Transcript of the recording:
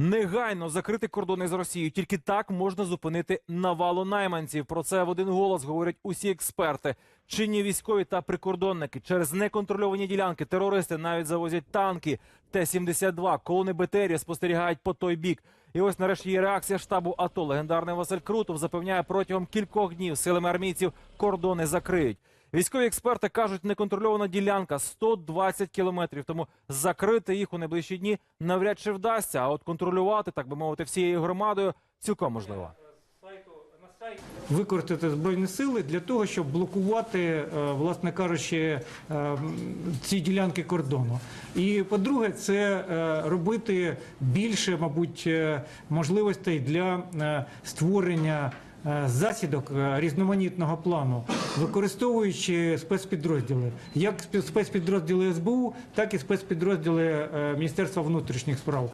Негайно закрити кордони з Росією. Тільки так можна зупинити навалу найманців. Про це в один голос говорять усі експерти. Чинні військові та прикордонники через неконтрольовані ділянки терористи навіть завозять танки Т-72. Колони БТРів спостерігають по той бік. І ось нарешті є реакція штабу АТО. Легендарний Василь Крутов запевняє, протягом кількох днів силами армійців кордони закриють. Військові експерти кажуть, неконтрольована ділянка 120 кілометрів. Тому закрити їх у найближчі дні навряд чи вдасться. А от контролювати, так би мовити, всією громадою цілком можливо. використати збройні сили для того, щоб блокувати, е, власне кажучи, е, ці ділянки кордону. І по-друге, це е, робити більше, мабуть, можливостей для створення. Е, Засідок е, різноманітного плану, використовуючи спецпідрозділи, як спе- спецпідрозділи СБУ, так і спецпідрозділи е, Міністерства внутрішніх справ.